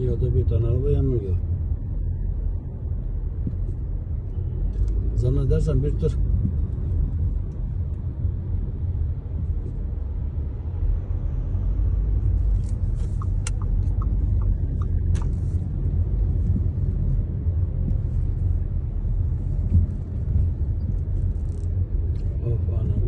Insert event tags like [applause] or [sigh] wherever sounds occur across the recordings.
Ya da bir tane araba yanmıyor. Zannedersen bir tır. Of anam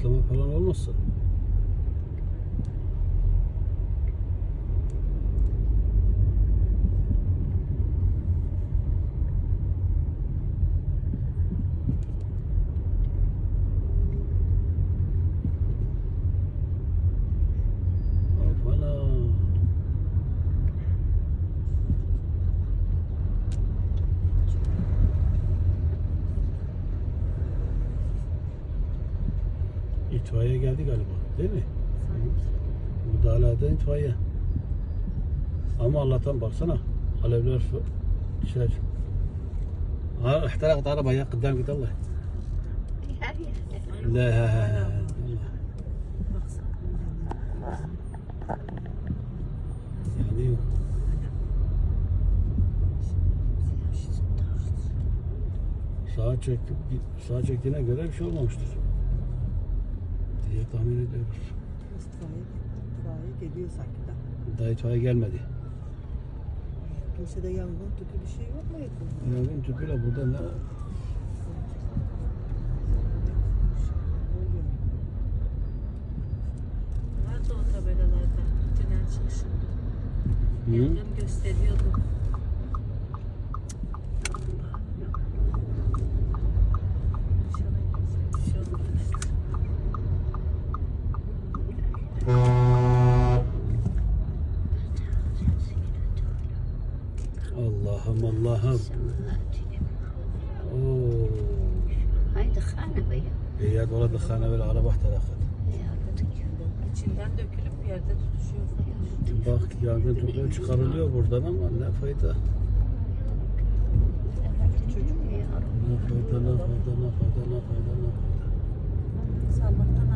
Patlama falan olmazsa. itfaiye geldi galiba değil mi? Sanki. Müdahalede itfaiye. Ama Allah'tan baksana alevler şey. Ha, ihtarak araba ya kıdam git Allah. [laughs] La. Yani sağa çek sağa çektiğine göre bir şey olmamıştır diye tahmin ediyoruz. İtfaiye, itfaiye geliyor sanki de. Daha itfaiye gelmedi. Kimsede yangın tüpü bir şey yok mu yakın? Yangın tüpüyle burada ne? Vardı o tabelalarda. Tünel çıkışında. Hı? Yangın gösteriyordu. İnşallah bir şey olmaz. Allah'ım Allah'ım. Oo. Haydi khana bey. İyi dola dıkhane böyle araba tarakat. İçinden dökülüp yerde tutuşuyor. Bak yangın tüpü çıkarılıyor buradan ama ne fayda? Ne fayda ne fayda ne fayda ne fayda ne fayda. Sabahtan